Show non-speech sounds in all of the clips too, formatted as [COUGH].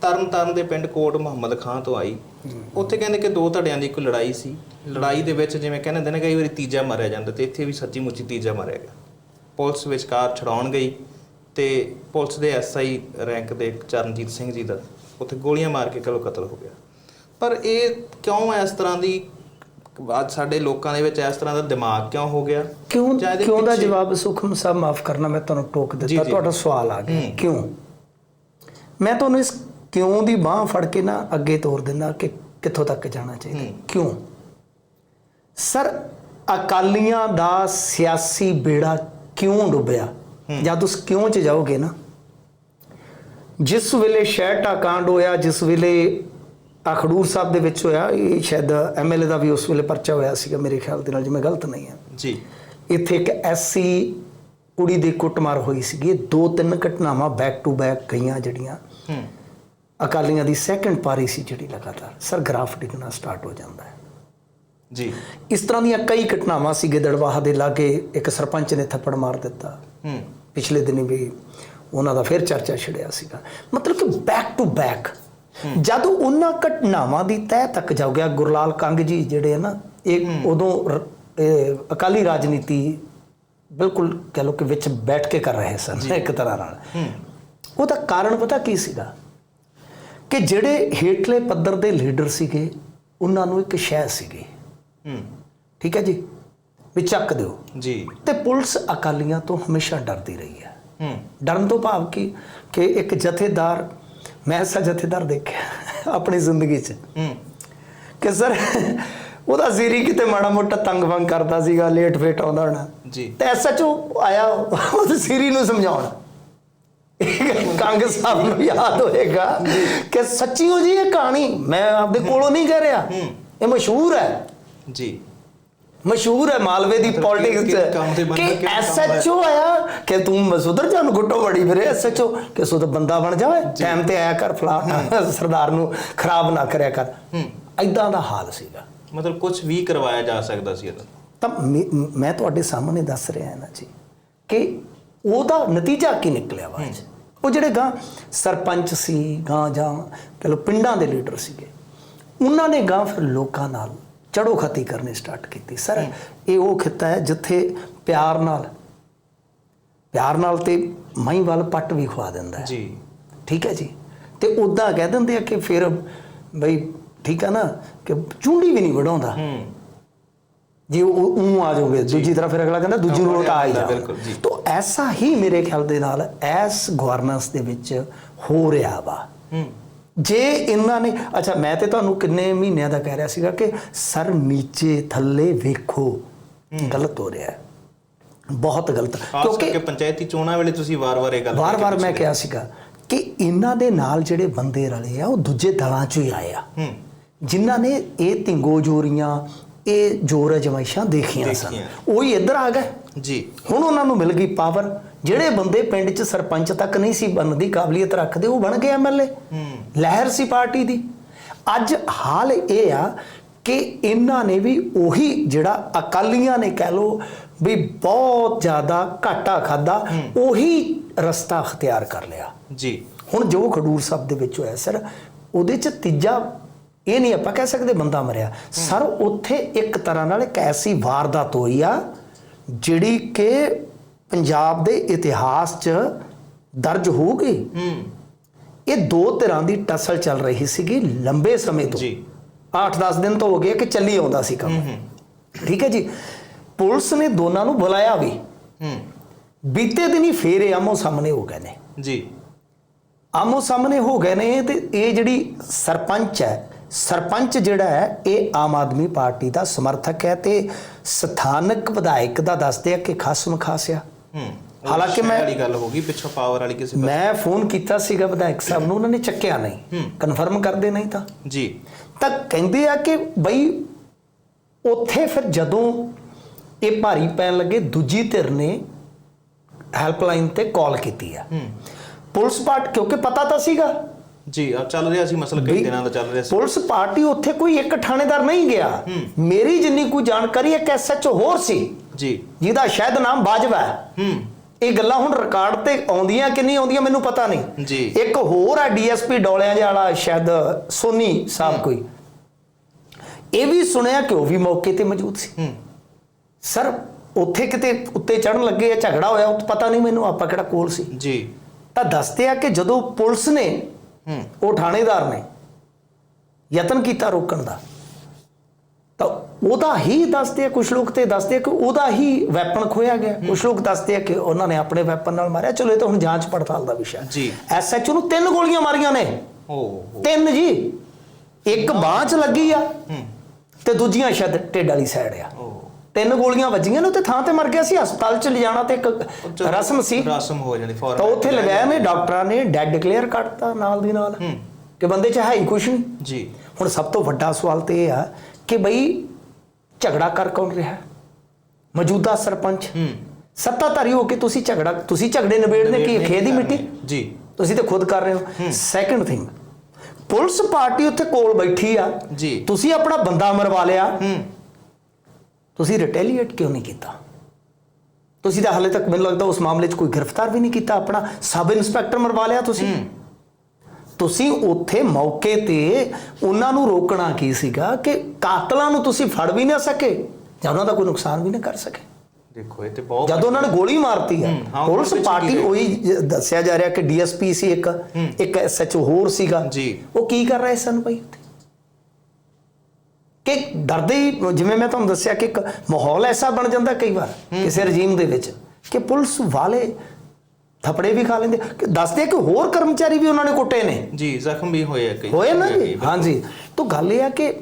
ਤਰਨ ਤਾਰਨ ਦੇ ਪਿੰਡ ਕੋਟ ਮੁਹੰਮਦ ਖਾਂ ਤੋਂ ਆਈ। ਉੱਥੇ ਕਹਿੰਦੇ ਕਿ ਦੋ ਧੜਿਆਂ ਦੀ ਇੱਕ ਲੜਾਈ ਸੀ। ਲੜਾਈ ਦੇ ਵਿੱਚ ਜਿਵੇਂ ਕਹਿੰਦੇ ਹੁੰਦੇ ਨੇ ਕਈ ਵਾਰੀ ਤੀਜਾ ਮਾਰਿਆ ਜਾਂਦਾ ਤੇ ਇੱਥੇ ਵੀ ਸੱਚੀ ਮੁੱਚੀ ਤੀਜਾ ਮਾਰਿਆ ਗਿਆ। ਪੁਲਿਸ ਵਿਚਕਾਰ ਛਡਾਉਣ ਗਈ ਤੇ ਪੁਲਿਸ ਦੇ ਐਸਆਈ ਰੈਂਕ ਦੇ ਚਰਨਜੀਤ ਸਿੰਘ ਜੀ ਦਾ ਉੱਥੇ ਗੋਲੀਆਂ ਮਾਰ ਕੇ ਕਲੋ ਕਤਲ ਹੋ ਗਿਆ। ਪਰ ਇਹ ਕਿਉਂ ਇਸ ਤਰ੍ਹਾਂ ਦੀ ਅੱਜ ਸਾਡੇ ਲੋਕਾਂ ਦੇ ਵਿੱਚ ਇਸ ਤਰ੍ਹਾਂ ਦਾ ਦਿਮਾਗ ਕਿਉਂ ਹੋ ਗਿਆ? ਕਿਉਂ ਕਿਉਂ ਦਾ ਜਵਾਬ ਸੁਖਮ ਸਾਹਿਬ ਮਾਫ ਕਰਨਾ ਮੈਂ ਤੁਹਾਨੂੰ ਟੋਕ ਦਿੱਤਾ। ਤੁਹਾਡਾ ਸਵਾਲ ਆ ਗਿਆ। ਕਿਉਂ? ਮੈਂ ਤੁਹਾਨੂੰ ਇਸ ਕਿਉਂ ਦੀ ਬਾਹ ਫੜ ਕੇ ਨਾ ਅੱਗੇ ਤੋਰ ਦਿੰਦਾ ਕਿ ਕਿੱਥੋਂ ਤੱਕ ਜਾਣਾ ਚਾਹੀਦਾ। ਕਿਉਂ? ਸਰ ਅਕਾਲੀਆਂ ਦਾ ਸਿਆਸੀ ਬੇੜਾ ਕਿਉਂ ਡੁੱਬਿਆ? ਜਦ ਉਸ ਕਿਉਂ ਚ ਜਾਓਗੇ ਨਾ? ਜਿਸ ਵੇਲੇ ਸ਼ਹਿਟਾ ਕਾਂਡ ਹੋਇਆ ਜਿਸ ਵੇਲੇ ਅਖੜੂਰ ਸਾਹਿਬ ਦੇ ਵਿੱਚ ਹੋਇਆ ਇਹ ਸ਼ਾਇਦ ਐਮਐਲਏ ਦਾ ਵੀ ਉਸ ਵੇਲੇ ਪਰਚਾ ਹੋਇਆ ਸੀਗਾ ਮੇਰੇ ਖਿਆਲ ਦੇ ਨਾਲ ਜੇ ਮੈਂ ਗਲਤ ਨਹੀਂ ਹਾਂ। ਜੀ। ਇੱਥੇ ਇੱਕ ਐਸਸੀ ਕੁੜੀ ਦੀ ਕੁੱਟਮਾਰ ਹੋਈ ਸੀਗੀ। ਦੋ ਤਿੰਨ ਘਟਨਾਵਾਂ ਬੈਕ ਟੂ ਬੈਕ ਗਈਆਂ ਜਿਹੜੀਆਂ ਹੂੰ। ਅਕਾਲੀਆਂ ਦੀ ਸੈਕੰਡ ਪਾਰੀ ਸੀ ਜਿਹੜੀ ਲਗਾਤਾਰ। ਸਰ ਗ੍ਰਾਫ ਡਿੱਗਣਾ ਸਟਾਰਟ ਹੋ ਜਾਂਦਾ ਹੈ। ਜੀ। ਇਸ ਤਰ੍ਹਾਂ ਦੀਆਂ ਕਈ ਘਟਨਾਵਾਂ ਸੀ ਗਿੱਦੜਵਾਹਾ ਦੇ ਲਾਗੇ ਇੱਕ ਸਰਪੰਚ ਨੇ ਥੱਪੜ ਮਾਰ ਦਿੱਤਾ। ਹੂੰ। ਪਿਛਲੇ ਦਿਨੀ ਵੀ ਉਹਨਾਂ ਦਾ ਫਿਰ ਚਰਚਾ ਛਿੜਿਆ ਸੀਗਾ। ਮਤਲਬ ਕਿ ਬੈਕ ਟੂ ਬੈਕ ਜਦੋਂ ਉਹਨਾਂ ਘਟਨਾਵਾਂ ਦੀ ਤਹਿ ਤੱਕ ਜਾਓ ਗਿਆ ਗੁਰਲਾਲ ਕੰਗ ਜੀ ਜਿਹੜੇ ਆ ਨਾ ਇਹ ਉਦੋਂ ਅਕਾਲੀ ਰਾਜਨੀਤੀ ਬਿਲਕੁਲ ਕਹ ਲੋ ਕਿ ਵਿੱਚ ਬੈਠ ਕੇ ਕਰ ਰਹੇ ਸਨ ਇੱਕ ਤਰ੍ਹਾਂ ਨਾਲ। ਉਹਦਾ ਕਾਰਨ ਪਤਾ ਕੀ ਸੀਗਾ? ਕਿ ਜਿਹੜੇ ਹੇਠਲੇ ਪੱਧਰ ਦੇ ਲੀਡਰ ਸੀਗੇ ਉਹਨਾਂ ਨੂੰ ਇੱਕ ਸ਼ੈ ਸੀਗੀ। ਹੂੰ। ਠੀਕ ਹੈ ਜੀ? ਵੀ ਚੱਕ ਦਿਓ। ਜੀ। ਤੇ ਪੁਲਿਸ ਅਕਾਲੀਆਂ ਤੋਂ ਹਮੇਸ਼ਾ ਡਰਦੀ ਰਹੀ ਹੈ। ਹੂੰ। ਡਰਨ ਤੋਂ ਭਾਵ ਕੀ? ਕਿ ਇੱਕ ਜਥੇਦਾਰ ਮੈਂ ਐਸਾ ਜਥੇਦਾਰ ਦੇਖਿਆ ਆਪਣੀ ਜ਼ਿੰਦਗੀ 'ਚ। ਹੂੰ। ਕਿ ਸਰ ਉਹਦਾ ਜ਼ੀਰੀ ਕਿਤੇ ਮਾੜਾ ਮੋਟਾ ਤੰਗ ਵੰਗ ਕਰਦਾ ਸੀਗਾ ਲੇਟ ਫੇਟ ਆਉਂਦਾ ਹੋਣਾ। ਜੀ। ਤੇ ਐਸਐਚਓ ਆਇਆ ਉਹ ਜ਼ੀਰੀ ਨੂੰ ਸਮਝਾਉਣ। ਕੰਗ ਸਾਹਿਬ ਨੂੰ ਯਾਦ ਹੋਏਗਾ ਕਿ ਸੱਚੀ ਹੋ ਜੀ ਇਹ ਕਹਾਣੀ ਮੈਂ ਆਪਦੇ ਕੋਲੋਂ ਨਹੀਂ ਕਹਿ ਰਿਹਾ। ਇਹ ਮਸ਼ਹੂਰ ਹੈ। ਜੀ। ਮਸ਼ਹੂਰ ਹੈ ਮਾਲਵੇ ਦੀ ਪੋਲਿਟਿਕਸ ਕਿ- ਐਸਐਚਓ ਆਇਆ ਕਿ ਤੂੰ ਸੁਧਰ ਜਾ ਨੂੰ ਗੁੱਟੋ ਬੜੀ ਫਿਰੇ ਐਸਐਚਓ ਕਿ ਸੁਧ ਬੰਦਾ ਬਣ ਜਾ। ਟਾਈਮ ਤੇ ਆਇਆ ਕਰ ਫਲਾਣਾ [LAUGHS] ਸਰਦਾਰ ਨੂੰ ਖਰਾਬ ਨਾ ਕਰਿਆ ਕਰ। ਹੂੰ। ਐਦਾਂ ਦਾ ਹਾਲ ਸੀਗਾ। ਮਤਲਬ ਕੁਝ ਵੀ ਕਰਵਾਇਆ ਜਾ ਸਕਦਾ ਸੀ ਇਹਦਾ। ਤਾਂ ਮੇ- ਮੈਂ ਤੁਹਾਡੇ ਸਾਹਮਣੇ ਦੱਸ ਰਿਹਾ ਹਾਂ ਨਾ ਜੀ ਕਿ ਉਹਦਾ ਨਤੀਜਾ ਕੀ ਨਿਕਲਿਆ ਬਾਅਦ 'ਚ? ਉਹ ਜਿਹੜੇ ਗਾਂ ਸਰਪੰਚ ਸੀ ਗਾਂ ਜਾਂ ਕਹ ਲਓ ਪਿੰਡਾਂ ਦੇ ਲੀਡਰ ਸੀਗੇ ਉਹਨਾਂ ਨੇ ਗਾਂ ਫਿਰ ਲੋਕਾਂ ਨਾਲ ਚੜੋ ਖਤੀ ਕਰਨੀ ਸਟਾਰਟ ਕੀਤੀ। ਸਰ ਇਹ ਉਹ ਖਿੱਤਾ ਹੈ ਜਿੱਥੇ ਪਿਆਰ ਨਾਲ ਪਿਆਰ ਨਾਲ ਤੇ ਮਹੀਂ ਵੱਲ ਪੱਟ ਵੀ ਖਵਾ ਦਿੰਦਾ ਜੀ। ਠੀਕ ਹੈ ਜੀ? ਤੇ ਉਦਾਂ ਕਹਿ ਦਿੰਦੇ ਆ ਕਿ ਫਿਰ ਬਈ ਠੀਕ ਹੈ ਨਾ ਕਿ ਚੁੰਡੀ ਵੀ ਨਹੀਂ ਵਡਾਉਂਦਾ। ਹੂੰ। ਜੇ ਉਹ ਉਹ ਆ ਜਾਓਗੇ ਦੂਜੀ ਤਰ੍ਹਾਂ ਫਿਰ ਅਗਲਾ ਕਹਿੰਦਾ ਦੂਜੀ ਉਲਟਾ ਆ ਹੀ ਜਾ। ਤੋਂ ਐਸਾ ਹੀ ਮੇਰੇ ਖਿਆਲ ਦੇ ਨਾਲ ਐਸ ਗਵਰਨੈਂਸ ਦੇ ਵਿੱਚ ਹੋ ਰਿਹਾ ਵਾ। ਜੇ ਇਹਨਾਂ ਨੇ ਅੱਛਾ ਮੈਂ ਤੇ ਤੁਹਾਨੂੰ ਕਿੰਨੇ ਮਹੀਨਿਆਂ ਦਾ ਕਹਿ ਰਿਹਾ ਸੀਗਾ ਕਿ ਸਰ ਨੀਚੇ ਥੱਲੇ ਵੇਖੋ ਗਲਤ ਹੋ ਰਿਹਾ। ਹੈ ਬਹੁਤ ਗਲਤ। ਕਰਕੇ ਪੰਚਾਇਤੀ ਚੋਣਾਂ ਵੇਲੇ ਤੁਸੀਂ ਵਾਰ-ਵਾਰ ਇਹ ਗੱਲ ਵਾਰ-ਵਾਰ ਮੈਂ ਕਿਹਾ ਸੀਗਾ ਕਿ ਇਹਨਾਂ ਦੇ ਨਾਲ ਜਿਹੜੇ ਬੰਦੇ ਰਲੇ ਆ ਉਹ ਦੂਜੇ ਦਲਾਂ ਚੋਂ ਹੀ ਆਏ ਆ। ਹੂੰ। ਜਿਨ੍ਹਾਂ ਨੇ ਇਹ ਤਿੰਗੋ ਜੋਰੀਆਂ ਇਹ ਜੋਰ ਅਜਮਾਇਸ਼ਾਂ ਦੇਖੀਆਂ ਸਨ। ਉਹ ਹੀ ਇੱਧਰ ਆ ਗਏ। ਜੀ। ਹੁਣ ਉਹਨਾਂ ਨੂੰ ਮਿਲ ਗਈ ਪਾਵਰ। ਜਿਹੜੇ ਬੰਦੇ ਪਿੰਡ 'ਚ ਸਰਪੰਚ ਤੱਕ ਨਹੀਂ ਸੀ ਬਣਨ ਦੀ ਕਾਬਲੀਅਤ ਰੱਖਦੇ ਉਹ ਬਣ ਗਏ ਐਮਐਲਏ ਲਹਿਰ ਸੀ ਪਾਰਟੀ ਦੀ। ਅੱਜ ਹਾਲ ਇਹ ਆ ਕਿ ਇਹਨਾਂ ਨੇ ਵੀ ਉਹੀ ਜਿਹੜਾ ਅਕਾਲੀਆਂ ਨੇ ਕਹਿ ਲੋ ਵੀ ਬਹੁਤ ਜ਼ਿਆਦਾ ਘਾਟਾ ਖਾਦਾ ਉਹੀ ਰਸਤਾ ਅਖਤਿਆਰ ਕਰ ਲਿਆ। ਜੀ। ਹੁਣ ਜੋ ਖਡੂਰ ਸਾਹਿਬ ਦੇ ਵਿੱਚ ਹੋਇਆ ਸਰ ਉਹਦੇ ਚ ਤੀਜਾ ਇਹ ਨਹੀਂ ਆਪਾਂ ਕਹਿ ਸਕਦੇ ਬੰਦਾ ਮਰਿਆ। ਸਰ ਉੱਥੇ ਇੱਕ ਤਰ੍ਹਾਂ ਨਾਲ ਇੱਕ ਐਸੀ ਵਾਰਦਾਤ ਹੋਈ ਆ ਜਿਹੜੀ ਕਿ ਪੰਜਾਬ ਦੇ ਇਤਿਹਾਸ 'ਚ ਦਰਜ ਹੋ ਗਈ ਹੂੰ। ਇਹ ਦੋ ਤਰ੍ਹਾਂ ਦੀ ਟਸਲ ਚੱਲ ਰਹੀ ਸੀਗੀ ਲੰਬੇ ਸਮੇਂ ਤੋਂ। ਜੀ। 8-10 ਦਿਨ ਤੋਂ ਹੋ ਗਏ ਕਿ ਚੱਲੀ ਆਉਂਦਾ ਸੀ ਕੰਮ। ਠੀਕ ਹੈ ਜੀ? ਪੁਲਿਸ ਨੇ ਦੋਨਾਂ ਨੂੰ ਬੁਲਾਇਆ ਵੀ। ਹੂੰ। ਬੀਤੇ ਦਿਨ ਹੀ ਫੇਰ ਇਹ ਆਮੋ ਸਾਹਮਣੇ ਹੋ ਗਏ ਨੇ। ਜੀ। ਆਮੋ ਸਾਹਮਣੇ ਹੋ ਗਏ ਨੇ ਤੇ ਇਹ ਜਿਹੜੀ ਸਰਪੰਚ ਹੈ ਸਰਪੰਚ ਜਿਹੜਾ ਹੈ ਇਹ ਆਮ ਆਦਮੀ ਪਾਰਟੀ ਦਾ ਸਮਰਥਕ ਹੈ ਤੇ ਸਥਾਨਕ ਵਿਧਾਇਕ ਦਾ ਦੱਸਦੇ ਆ ਕਿ ਖਸਮ ਖਾਸਿਆ ਹੂੰ ਹਾਲਾਂਕਿ ਮੈਂ- ਵਾਲੀ ਗੱਲ ਹੋ ਗਈ ਪਿੱਛੋਂ ਪਾਵਰ ਵਾਲੀ ਕਿਸੇ ਮੈਂ ਫੋਨ ਕੀਤਾ ਸੀਗਾ ਵਿਧਾਇਕ ਸਾਹਿਬ ਨੂੰ ਉਹਨਾਂ ਨੇ ਚੱਕਿਆ ਨਹੀਂ। ਕਨਫਰਮ ਕਰਦੇ ਨਹੀਂ ਤਾਂ। ਜੀ। ਤਾਂ ਕਹਿੰਦੇ ਆ ਕਿ ਬਈ ਉੱਥੇ ਫਿਰ ਜਦੋਂ ਇਹ ਭਾਰੀ ਪੈਣ ਲੱਗੇ ਦੂਜੀ ਧਿਰ ਨੇ ਹੈਲਪਲਾਈਨ ਤੇ ਕਾਲ ਕੀਤੀ ਆ। ਹੂੰ। ਪੁਲਿਸ ਪਾਰਟ ਕਿਉਂਕਿ ਪਤਾ ਤਾਂ ਸੀਗਾ ਜੀ ਆ ਚੱਲ ਰਿਹਾ ਸੀ ਮਸਲਾ ਕਈ ਦਿਨਾਂ ਦਾ ਚੱਲ ਰਿਹਾ ਸੀ। ਪੁਲਿਸ ਪਾਰਟੀ ਉੱਥੇ ਕੋਈ ਇੱਕ ਥਾਣੇਦਾਰ ਨਹੀਂ ਗਿਆ। ਮੇਰੀ ਜਿੰਨੀ ਕੋਈ ਜਾਣਕਾਰੀ ਇੱਕ ਐਸਐਚਓ ਹੋਰ ਸੀ ਜੀ। ਜਿਹਦਾ ਸ਼ਾਇਦ ਨਾਮ ਬਾਜਵਾ ਹੈ। ਹੂੰ। ਇਹ ਗੱਲਾਂ ਹੁਣ ਰਿਕਾਰਡ ਤੇ ਆਉਂਦੀਆਂ ਕਿ ਨਹੀਂ ਆਉਂਦੀਆਂ ਮੈਨੂੰ ਪਤਾ ਨਹੀਂ। ਜੀ। ਇੱਕ ਹੋਰ ਆ ਡੀਐਸਪੀ ਡੋਲਿਆਂ ਜਿਹਾ ਵਾਲਾ ਸ਼ਾਇਦ ਸੋਨੀ ਸਾਹਿਬ ਕੋਈ। ਇਹ ਵੀ ਸੁਣਿਆ ਕਿ ਉਹ ਵੀ ਮੌਕੇ ਤੇ ਮੌਜੂਦ ਸੀ। ਹੂੰ। ਸਰ ਉੱਥੇ ਕਿਤੇ ਉੱਤੇ ਚੜਨ ਲੱਗੇ ਆ ਝਗੜਾ ਹੋਇਆ ਉਹ ਪਤਾ ਨਹੀਂ ਮੈਨੂੰ ਆਪਾਂ ਕਿਹੜਾ ਕੋਲ ਸੀ। ਜੀ। ਤਾਂ ਦੱਸਦੇ ਆ ਕਿ ਜਦੋਂ ਪੁਲਿਸ ਨੇ ਉਹ ਥਾਣੇਦਾਰ ਨੇ ਯਤਨ ਕੀਤਾ ਰੋਕਣ ਦਾ। ਤਾਂ ਉਹਦਾ ਹੀ ਦੱਸਦੇ ਆ ਕੁਝ ਲੋਕ ਤੇ ਦੱਸਦੇ ਆ ਕਿ ਉਹਦਾ ਹੀ ਵੈਪਨ ਖੋਇਆ ਗਿਆ। ਕੁਝ ਲੋਕ ਦੱਸਦੇ ਆ ਕਿ ਉਹਨਾਂ ਨੇ ਆਪਣੇ ਵੈਪਨ ਨਾਲ ਮਾਰਿਆ। ਚਲੋ ਇਹ ਤਾਂ ਹੁਣ ਜਾਂਚ ਪੜਤਾਲ ਦਾ ਵਿਸ਼ਾ ਜੀ। ਐਸਐਚਓ ਨੂੰ ਤਿੰਨ ਗੋਲੀਆਂ ਮਾਰੀਆਂ ਨੇ। ਓ ਤਿੰਨ ਜੀ। ਇੱਕ ਬਾਂਹ 'ਚ ਲੱਗੀ ਆ ਤੇ ਦੂਜੀਆਂ ਸ਼ਾਇਦ ਢਿੱਡ ਵਾਲੀ ਸਾਈਡ ਆ। ਓ। ਤਿੰਨ ਗੋਲੀਆਂ ਵੱਜੀਆਂ ਨੇ ਉੱਥੇ ਥਾਂ ਤੇ ਮਰ ਗਿਆ ਸੀ ਹਸਪਤਾਲ 'ਚ ਲਿਜਾਣਾ ਤੇ ਇੱਕ ਰਸਮ ਸੀ। ਰਸਮ ਹੋ ਜਾਂਦੀ ਫੌਰਨ ਤਾਂ ਉੱਥੇ ਲਗਾਇਆ ਨੇ ਡਾਕਟਰਾਂ ਨੇ ਡੈਡ ਡਿਕਲੇਅਰ ਕਰਤਾ ਨਾਲ ਦੀ ਨਾਲ। ਕਿ ਬੰਦੇ 'ਚ ਹੈ ਹੀ ਕੁਛ ਨਹੀਂ। ਜੀ। ਹੁਣ ਸਭ ਤੋਂ ਵੱਡਾ ਸਵਾਲ ਤੇ ਇਹ ਆ ਕਿ ਬਈ ਝਗੜਾ ਕਰ ਕੌਣ ਰਿਹਾ? ਹੈ? ਮੌਜੂਦਾ ਸਰਪੰਚ। ਹੂੰ। ਸੱਤਾਧਾਰੀ ਹੋ ਕੇ ਤੁਸੀਂ ਝਗੜਾ ਤੁਸੀਂ ਝਗੜੇ ਨਿਬੇੜਨੇ ਕੀ ਖੇਦ ਦੀ ਮਿੱਟੀ? ਜੀ। ਤੁਸੀਂ ਤੇ ਖੁਦ ਕਰ ਰਹੇ ਹੋ। ਸੈਕੰਡ ਥਿੰਗ ਪੁਲਿਸ ਪਾਰਟੀ ਉੱਥੇ ਕੋਲ ਬੈਠੀ ਆ। ਜੀ। ਤੁਸੀਂ ਆਪਣਾ ਬੰਦਾ ਮਰਵਾ ਲਿਆ। ਹੂੰ। ਤੁਸੀਂ ਰਿਟੈਲੀਏਟ ਕਿਉਂ ਨਹੀਂ ਕੀਤਾ? ਤੁਸੀਂ ਤਾਂ ਹਾਲੇ ਤੱਕ ਮੈਨੂੰ ਲੱਗਦਾ ਉਸ ਮਾਮਲੇ 'ਚ ਕੋਈ ਗ੍ਰਿਫਤਾਰ ਵੀ ਨਹੀਂ ਕੀਤਾ ਆਪਣਾ ਸਬ ਇੰਸਪੈਕਟਰ ਮਰਵਾ ਲਿਆ ਤੁਸੀਂ। ਤੁਸੀਂ ਉੱਥੇ ਮੌਕੇ ਤੇ ਉਹਨਾਂ ਨੂੰ ਰੋਕਣਾ ਕੀ ਸੀਗਾ ਕਿ ਕਾਤਲਾਂ ਨੂੰ ਤੁਸੀਂ ਫੜ ਵੀ ਨਾ ਸਕੇ ਜਾਂ ਉਹਨਾਂ ਦਾ ਕੋਈ ਨੁਕਸਾਨ ਵੀ ਨਾ ਕਰ ਸਕੇ? ਦੇਖੋ ਇਹ ਤੇ ਬਹੁਤ ਜਦੋਂ ਉਹਨਾਂ ਨੇ ਗੋਲੀ ਮਾਰਤੀ ਹੂੰ, ਪੁਲਿਸ ਪਾਰਟੀ ਉਹੀ ਦੱਸਿਆ ਜਾ ਰਿਹਾ ਕਿ ਡੀਐਸਪੀ ਸੀ ਇੱਕ ਇੱਕ ਐਸਐਚਓ ਹੋਰ ਸੀਗਾ। ਜੀ। ਉਹ ਕੀ ਕਰ ਰਹੇ ਸਨ ਭਾਈ ਉੱਥੇ? ਕਿ ਡਰਦੇ ਹੀ ਜਿਵੇਂ ਮੈਂ ਤੁਹਾਨੂੰ ਦੱਸਿਆ ਕਿ ਇੱਕ ਮਾਹੌਲ ਐਸਾ ਬਣ ਜਾਂਦਾ ਕਈ ਵਾਰ ਕਿਸੇ ਰਜੀਮ ਦੇ ਵਿੱਚ ਕਿ ਪੁਲਿਸ ਵਾਲੇ ਥਪੜੇ ਵੀ ਖਾ ਲੈਂਦੇ ਕਿ ਦੱਸਦੇ ਕਿ ਹੋਰ ਕਰਮਚਾਰੀ ਵੀ ਉਹਨਾਂ ਨੇ ਕੁੱਟੇ ਨੇ। ਜੀ ਜ਼ਖਮ ਵੀ ਹੋਏ ਆ ਕਈ। ਹੋਏ ਨਾ ਜੀ। ਹਾਂਜੀ। ਤਾਂ ਗੱਲ ਇਹ ਆ ਕਿ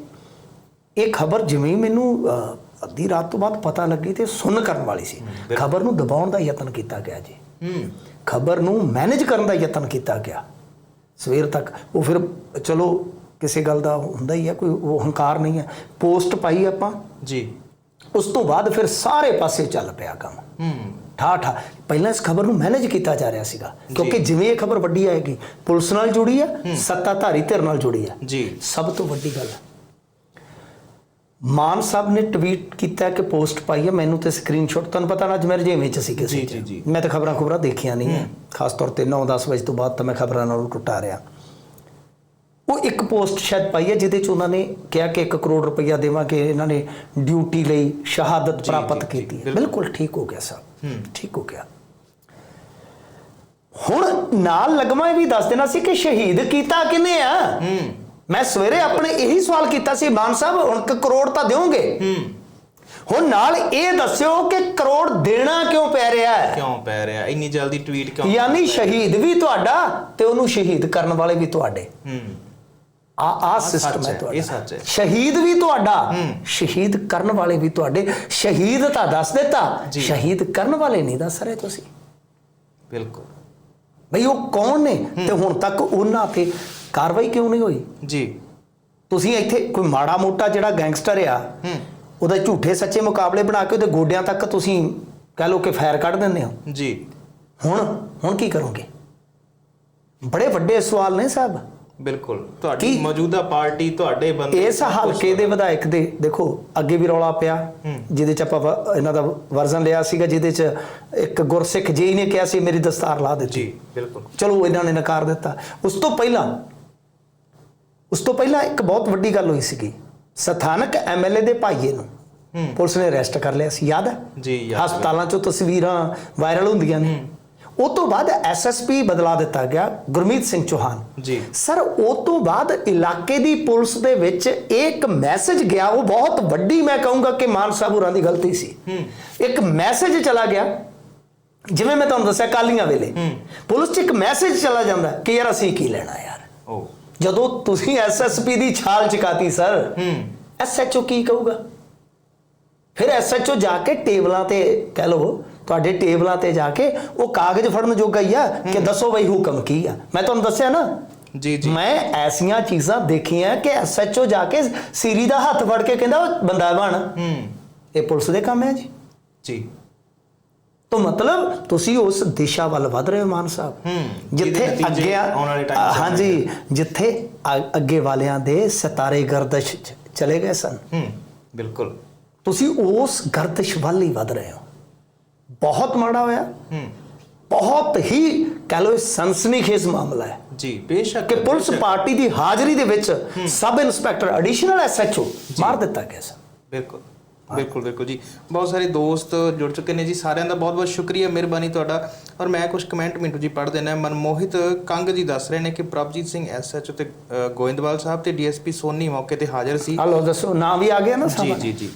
ਇਹ ਖਬਰ ਜਿਵੇਂ ਹੀ ਮੈਨੂੰ ਅੱਧੀ ਰਾਤ ਤੋਂ ਬਾਅਦ ਪਤਾ ਲੱਗੀ ਤੇ ਸੁਣ ਕਰਨ ਵਾਲੀ ਸੀ। ਖਬਰ ਨੂੰ ਦਬਾਉਣ ਦਾ ਯਤਨ ਕੀਤਾ ਗਿਆ ਜੀ। ਹੂੰ। ਖਬਰ ਨੂੰ ਮੈਨੇਜ ਕਰਨ ਦਾ ਯਤਨ ਕੀਤਾ ਗਿਆ। ਸਵੇਰ ਤੱਕ। ਉਹ ਫਿਰ ਚਲੋ ਕਿਸੇ ਗੱਲ ਦਾ ਹੁੰਦਾ ਹੀ ਹੈ ਕੋਈ ਉਹ ਹੰਕਾਰ ਨਹੀਂ ਹੈ ਪੋਸਟ ਪਾਈ ਆਪਾਂ। ਜੀ। ਉਸ ਤੋਂ ਬਾਅਦ ਫਿਰ ਸਾਰੇ ਪਾਸੇ ਚੱਲ ਪਿਆ ਕੰਮ। ਹੂੰ। ਠਾ ਠਾ ਪਹਿਲਾਂ ਇਸ ਖਬਰ ਨੂੰ ਮੈਨੇਜ ਕੀਤਾ ਜਾ ਰਿਹਾ ਸੀਗਾ। ਕਿਉਂਕਿ ਜਿਵੇਂ ਇਹ ਖਬਰ ਵੱਡੀ ਆਏਗੀ ਪੁਲਿਸ ਨਾਲ ਜੁੜੀ ਹੈ। ਸੱਤਾਧਾਰੀ ਧਿਰ ਨਾਲ ਜੁੜੀ ਹੈ ਜੀ। ਸਭ ਤੋਂ ਵੱਡੀ ਗੱਲ। ਮਾਨ ਸਾਹਿਬ ਨੇ ਟਵੀਟ ਕੀਤਾ ਕਿ ਪੋਸਟ ਪਾਈ ਹੈ ਮੈਨੂੰ ਤੇ ਸਕਰੀਨਸ਼ਾਟ ਤੁਹਾਨੂੰ ਪਤਾ ਨਾ ਅੱਜ ਮੈਂ ਰਜੇਵੇਂ ਚ ਸੀ ਕਿਸੇ। ਜੀ, ਜੀ। ਮੈਂ ਤਾਂ ਖਬਰਾਂ ਖਬਰਾਂ ਦੇਖੀਆਂ ਨਹੀਂ ਹੈ। ਖਾਸ ਤੌਰ ਤੇ 9-10 ਵਜੇ ਤੋਂ ਬਾਅਦ ਤਾਂ ਮੈਂ ਖਬਰਾਂ ਨਾਲੋਂ ਟੁੱਟਾ ਰਿਹਾ। ਉਹ ਇੱਕ ਪੋਸਟ ਸ਼ਾਇਦ ਪਾਈ ਹੈ ਜਿਹਦੇ ਚ ਉਹਨਾਂ ਨੇ ਕਿਹਾ ਕਿ 1 ਕਰੋੜ ਰੁਪਈਆ ਦੇਵਾਂਗੇ ਇਹਨਾਂ ਨੇ ਡਿਊਟੀ ਲਈ ਸ਼ਹਾਦਤ ਪ੍ਰਾਪਤ ਕੀਤੀ ਹੈ। ਬਿਲਕੁਲ। ਠੀਕ ਹੋ ਗਿਆ ਸਾਹਿਬ ਠੀਕ ਹੋ ਗਿਆ। ਹੁਣ ਨਾਲ ਲਗਮਾ ਇਹ ਵੀ ਦੱਸ ਦੇਣਾ ਸੀ ਕਿ ਸ਼ਹੀਦ ਕੀਤਾ ਕਿਨੇ ਆ? ਮੈਂ ਸਵੇਰੇ ਆਪਣੇ ਇਹੀ ਸਵਾਲ ਕੀਤਾ ਸੀ ਮਾਨ ਸਾਹਿਬ ਹੁਣ ਇੱਕ ਕਰੋੜ ਤਾਂ ਦਿਓਗੇ? ਹੁਣ ਨਾਲ ਇਹ ਦੱਸਿਓ ਕਿ ਕਰੋੜ ਦੇਣਾ ਕਿਉਂ ਪੈ ਰਿਹਾ ਹੈ? ਕਿਉਂ ਪੈ ਰਿਹਾ? ਇੰਨੀ ਜਲਦੀ ਟਵੀਟ ਕਿਉਂ ਯਾਨੀ ਸ਼ਹੀਦ ਵੀ ਤੁਹਾਡਾ ਤੇ ਉਹਨੂੰ ਸ਼ਹੀਦ ਕਰਨ ਵਾਲੇ ਵੀ ਤੁਹਾਡੇ। ਹੂੰ। ਆ ਆ ਸਿਸਟਮ ਹੈ ਤੁਹਾਡਾ। ਇਹ ਸੱਚ ਹੈ। ਸ਼ਹੀਦ ਵੀ ਤੁਹਾਡਾ। ਸ਼ਹੀਦ ਕਰਨ ਵਾਲੇ ਵੀ ਤੁਹਾਡੇ। ਸ਼ਹੀਦ ਤਾਂ ਦੱਸ ਦਿੱਤਾ। ਸ਼ਹੀਦ ਕਰਨ ਵਾਲੇ ਨਹੀਂ ਦੱਸ ਰਹੇ ਤੁਸੀਂ। ਬਿਲਕੁਲ। ਬਈ ਉਹ ਕੌਣ ਨੇ? ਤੇ ਹੁਣ ਤੱਕ ਉਹਨਾਂ ਤੇ ਕਾਰਵਾਈ ਕਿਉਂ ਨਹੀਂ ਹੋਈ? ਜੀ। ਤੁਸੀਂ ਇੱਥੇ ਕੋਈ ਮਾੜਾ ਮੋਟਾ ਜਿਹੜਾ ਗੈਂਗਸਟਰ ਆ ਉਹਦਾ ਝੂਠੇ ਸੱਚੇ ਮੁਕਾਬਲੇ ਬਣਾ ਕੇ ਉਹਦੇ ਗੋਡਿਆਂ ਤੱਕ ਤੁਸੀਂ ਕਹਿ ਲਓ ਕਿ ਫੈਰ ਕੱਢ ਦਿੰਦੇ ਹੋ। ਜੀ। ਹੁਣ ਹੁਣ ਕੀ ਕਰੋਗੇ? ਬੜੇ ਵੱਡੇ ਸਵਾਲ ਨੇ ਸਾਹਿਬ ਬਿਲਕੁਲ। ਤੁਹਾਡੀ? ਮੌਜੂਦਾ ਪਾਰਟੀ ਤੁਹਾਡੇ ਬੰਦੇ ਇਸ ਹਲਕੇ ਦੇ ਵਿਧਾਇਕ ਦੇ ਦੇਖੋ ਅੱਗੇ ਵੀ ਰੌਲਾ ਪਿਆ ਜਿਹਦੇ ਚ ਆਪਾਂ ਇਹਨਾਂ ਦਾ ਵਰਜ਼ਨ ਲਿਆ ਸੀਗਾ ਜਿਹਦੇ ਚ ਇੱਕ ਗੁਰਸਿੱਖ ਜੀ ਨੇ ਕਿਹਾ ਸੀ ਮੇਰੀ ਦਸਤਾਰ ਲਾ ਦਿੱਤੀ। ਜੀ ਬਿਲਕੁਲ। ਚਲੋ ਇਹਨਾਂ ਨੇ ਨਕਾਰ ਦਿੱਤਾ। ਉਸ ਤੋਂ ਪਹਿਲਾਂ ਉਸ ਤੋਂ ਪਹਿਲਾਂ ਇੱਕ ਬਹੁਤ ਵੱਡੀ ਗੱਲ ਹੋਈ ਸੀਗੀ। ਸਥਾਨਕ ਐਮਐਲਏ ਦੇ ਭਾਈਏ ਨੂੰ। ਪੁਲਿਸ ਨੇ ਅਰੈਸਟ ਕਰ ਲਿਆ ਸੀ ਯਾਦ ਹੈ? ਜੀ। ਹਸਪਤਾਲਾਂ 'ਚੋਂ ਤਸਵੀਰਾਂ ਵਾਇਰਲ ਹੁੰਦੀਆਂ ਨੇ। ਉਹ ਤੋਂ ਬਾਅਦ ਐਸਐਸਪੀ ਬਦਲਾ ਦਿੱਤਾ ਗਿਆ ਗੁਰਮੀਤ ਸਿੰਘ ਚੌਹਾਨ। ਜੀ। ਸਰ ਉਹ ਤੋਂ ਬਾਅਦ ਇਲਾਕੇ ਦੀ ਪੁਲਿਸ ਦੇ ਵਿੱਚ ਇੱਕ ਮੈਸੇਜ ਗਿਆ ਉਹ ਬਹੁਤ ਵੱਡੀ ਮੈਂ ਕਹੂੰਗਾ ਕਿ ਮਾਨ ਸਾਹਿਬ ਹੋਰਾਂ ਦੀ ਗਲਤੀ ਸੀ। ਇੱਕ ਮੈਸੇਜ ਚਲਾ ਗਿਆ ਜਿਵੇਂ ਮੈਂ ਤੁਹਾਨੂੰ ਦੱਸਿਆ ਕਾਲੀਆਂ ਵੇਲੇ। ਪੁਲਿਸ 'ਚ ਇੱਕ ਮੈਸੇਜ ਚਲਾ ਜਾਂਦਾ ਕਿ ਯਾਰ ਅਸੀਂ ਕੀ ਲੈਣਾ ਯਾਰ? ਓ। ਜਦੋਂ ਤੁਸੀਂ ਐਸਐਸਪੀ ਦੀ ਛਾਲ ਚਕਾਤੀ ਸਰ ਹੂੰ। ਐਸਐਚਓ ਕੀ ਕਹੂਗਾ? ਫਿਰ ਐਸਐਚਓ ਜਾ ਕੇ ਟੇਬਲਾਂ ਤੇ ਕਹਿ ਲਓ ਤੁਹਾਡੇ ਟੇਬਲਾਂ ਤੇ ਜਾ ਕੇ ਉਹ ਕਾਗਜ਼ ਫੜਨ ਜੋਗਾ ਹੀ ਆ ਕਿ ਦੱਸੋ ਬਈ ਹੁਕਮ ਕੀ ਆ। ਮੈਂ ਤੁਹਾਨੂੰ ਦੱਸਿਆ ਨਾ? ਜੀ ਜੀ। ਮੈਂ ਐਸੀਆਂ ਚੀਜ਼ਾਂ ਦੇਖੀਆਂ ਕਿ ਐਸਐਚਓ ਜਾ ਕੇ ਸੀਰੀ ਦਾ ਹੱਥ ਫੜ ਕੇ ਕਹਿੰਦਾ ਉਹ ਬੰਦਾ ਬਣ। ਹੂੰ। ਇਹ ਪੁਲਿਸ ਦੇ ਕੰਮ ਹੈ ਜੀ। ਜੀ। ਤਾਂ ਮਤਲਬ ਤੁਸੀਂ ਉਸ ਦਿਸ਼ਾ ਵੱਲ ਵਧ ਰਹੇ ਹੋ ਮਾਨ ਸਾਹਿਬ। ਹੂੰ। ਜਿੱਥੇ ਅੱਗੇ ਆ- ਆਉਣ ਵਾਲੇ ਟਾਈਮ 'ਚ ਹਾਂਜੀ ਜਿੱਥੇ ਅੱਗੇ ਵਾਲਿਆਂ ਦੇ ਸਿਤਾਰੇ ਗਰਦਸ਼ ਚਲੇ ਗਏ ਸਨ। ਹੂੰ। ਬਿਲਕੁਲ। ਤੁਸੀਂ ਉਸ ਗਰਦਸ਼ ਵੱਲ ਹੀ ਵਧ ਰਹੇ ਹੋ। ਬਹੁਤ ਮਾੜਾ ਹੋਇਆ। ਹੂੰ। ਬਹੁਤ ਹੀ ਕਹ ਇਹ ਸਨਸਨੀਖੇਜ਼ ਮਾਮਲਾ ਹੈ। ਜੀ ਬੇਸ਼ੱਕ ਕਿ ਪੁਲਿਸ ਪਾਰਟੀ ਦੀ ਹਾਜ਼ਰੀ ਦੇ ਵਿੱਚ ਸਬ ਇੰਸਪੈਕਟਰ ਐਡੀਸ਼ਨਲ ਐਸਐਚਓ ਮਾਰ ਦਿੱਤਾ ਗਿਆ ਸੀ ਬਿਲਕੁਲ ਬਿਲਕੁਲ ਬਿਲਕੁਲ ਜੀ। ਬਹੁਤ ਸਾਰੇ ਦੋਸਤ ਜੁੜ ਚੁੱਕੇ ਨੇ ਜੀ। ਸਾਰਿਆਂ ਦਾ ਬਹੁਤ ਬਹੁਤ ਸ਼ੁਕਰੀਆ ਮਿਹਰਬਾਨੀ ਤੁਹਾਡਾ। ਔਰ ਮੈਂ ਕੁਝ ਕਮੈਂਟ ਮਿੰਟੂ ਜੀ ਪੜ੍ਹ ਦੇਣਾ ਮਨਮੋਹਿਤ ਕੰਗ ਜੀ ਦੱਸ ਰਹੇ ਨੇ ਕਿ ਪ੍ਰਭਜੀਤ ਸਿੰਘ ਐਸਐਚਓ ਤੇ ਗੋਇੰਦਵਾਲ ਸਾਹਿਬ ਤੇ ਡੀਐਸਪੀ ਸੋਨੀ ਮੌਕੇ ਤੇ ਹਾਜ਼ਰ ਸੀ। ਹਲੋ ਦੱਸੋ ਨਾਂ ਵੀ ਆ ਗਿਆ ਨਾ ਜੀ ਜੀ ਜੀ।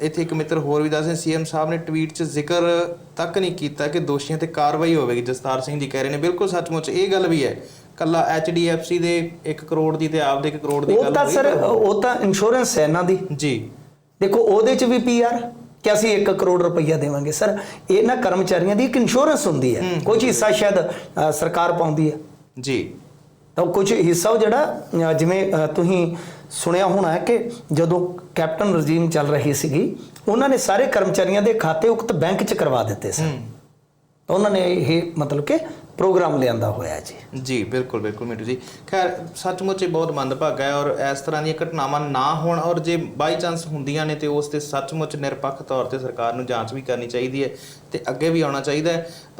ਇੱਥੇ ਇੱਕ ਮਿੱਤਰ ਹੋਰ ਵੀ ਦੱਸਦੇ ਸੀਐਮ ਸਾਹਿਬ ਨੇ ਟਵੀਟ 'ਚ ਜ਼ਿਕਰ ਤੱਕ ਨਹੀਂ ਕੀਤਾ ਕਿ ਦੋਸ਼ੀਆਂ ਤੇ ਕਾਰਵਾਈ ਹੋਵੇਗੀ। ਜਸਤਾਰ ਸਿੰਘ ਜੀ ਕਹਿ ਰਹੇ ਨੇ ਬਿਲਕੁਲ ਸੱਚਮੁੱਚ ਇਹ ਗੱਲ ਵੀ ਹੈ ਕੱਲਾ ਐਚਡੀਐਫਸੀ ਦੇ 1 ਕਰੋੜ ਦੀ ਤੇ ਆਪਦੇ 1 ਕਰੋੜ ਦੀ ਉਹ ਗੱਲ ਤਾਂ ਹੋਈ ਸਰ ਉਹ ਤਾਂ ਇੰਸ਼ੋਰੈਂਸ ਹੈ ਇਹਨਾਂ ਦੀ। ਜੀ। ਦੇਖੋ ਉਹਦੇ ਚ ਵੀ ਪੀਆਰ ਕਿ ਅਸੀਂ 1 ਕਰੋੜ ਰੁਪਈਆ ਦੇਵਾਂਗੇ। ਸਰ ਇਹਨਾਂ ਕਰਮਚਾਰੀਆਂ ਦੀ ਇੱਕ ਇੰਸ਼ੋਰੈਂਸ ਹੁੰਦੀ ਹੈ। ਕੁਝ ਹਿੱਸਾ ਸ਼ਾਇਦ ਸਰਕਾਰ ਪਾਉਂਦੀ ਹੈ। ਜੀ। ਤਾਂ ਕੁਝ ਹਿੱਸਾ ਉਹ ਜਿਹੜਾ ਜਿਵੇਂ ਤੁਸੀਂ ਸੁਣਿਆ ਹੋਣਾ ਹੈ ਕਿ ਜਦੋਂ ਕੈਪਟਨ ਰਜੀਮ ਚੱਲ ਰਹੀ ਸੀਗੀ ਉਹਨਾਂ ਨੇ ਸਾਰੇ ਕਰਮਚਾਰੀਆਂ ਦੇ ਖਾਤੇ ਉਕਤ ਬੈਂਕ 'ਚ ਕਰਵਾ ਦਿੱਤੇ ਸਨ। ਤਾਂ ਉਹਨਾਂ ਨੇ ਇਹ ਮਤਲਬ ਕਿ ਪ੍ਰੋਗਰਾਮ ਲਿਆਂਦਾ ਹੋਇਆ ਜੀ। ਜੀ ਬਿਲਕੁਲ ਬਿਲਕੁਲ ਮਿੰਟੂ ਜੀ। ਖੈਰ ਸੱਚਮੁੱਚ ਇਹ ਬਹੁਤ ਮੰਦਭਾਗਾ ਹੈ ਔਰ ਇਸ ਤਰ੍ਹਾਂ ਦੀਆਂ ਘਟਨਾਵਾਂ ਨਾ ਹੋਣ ਔਰ ਜੇ ਬਾਈ ਚਾਂਸ ਹੁੰਦੀਆਂ ਨੇ ਤੇ ਉਸ ਤੇ ਸੱਚਮੁੱਚ ਨਿਰਪੱਖ ਤੌਰ ਤੇ ਸਰਕਾਰ ਨੂੰ ਜਾਂਚ ਵੀ ਕਰਨੀ ਚਾਹੀਦੀ ਹੈ ਤੇ ਅੱਗੇ ਵੀ ਆਉਣਾ ਚਾਹੀਦਾ ਹੈ।